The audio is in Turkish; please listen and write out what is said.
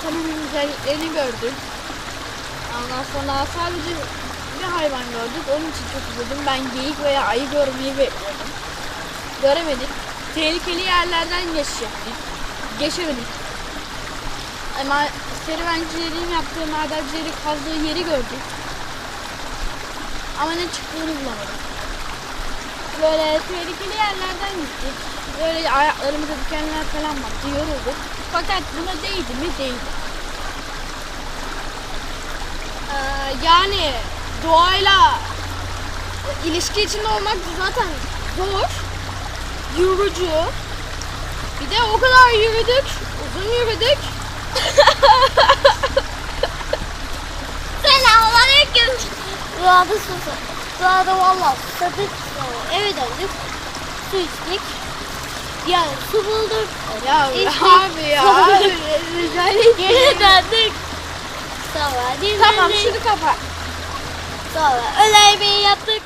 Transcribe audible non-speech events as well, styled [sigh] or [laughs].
vatanın güzelliklerini gördük. Ondan sonra sadece bir hayvan gördük. Onun için çok üzüldüm. Ben geyik veya ayı görmeyi bekliyordum. Göremedik. Tehlikeli yerlerden geçiş yaptık. Geçemedik. Ama serüvencilerin yaptığı madencilerin kazdığı yeri gördük. Ama ne çıktığını bulamadık. Böyle tehlikeli yerlerden gittik. Böyle ayaklarımıza dikenler falan battı, yorulduk. Fakat buna değdi mi? Değdi. Ee, yani doğayla ilişki içinde olmak zaten zor, yorucu. Bir de o kadar yürüdük, uzun yürüdük. [laughs] Selamünaleyküm. Doğada susadık. Doğada valla susadık. Eve döndük. Su içtik. Yani su bulduk. Ya İçtik. abi ya. Abi, ederim. Geri döndük. Sonra dinlendik. Tamam şunu kapat. Sonra öğle yemeği yaptık.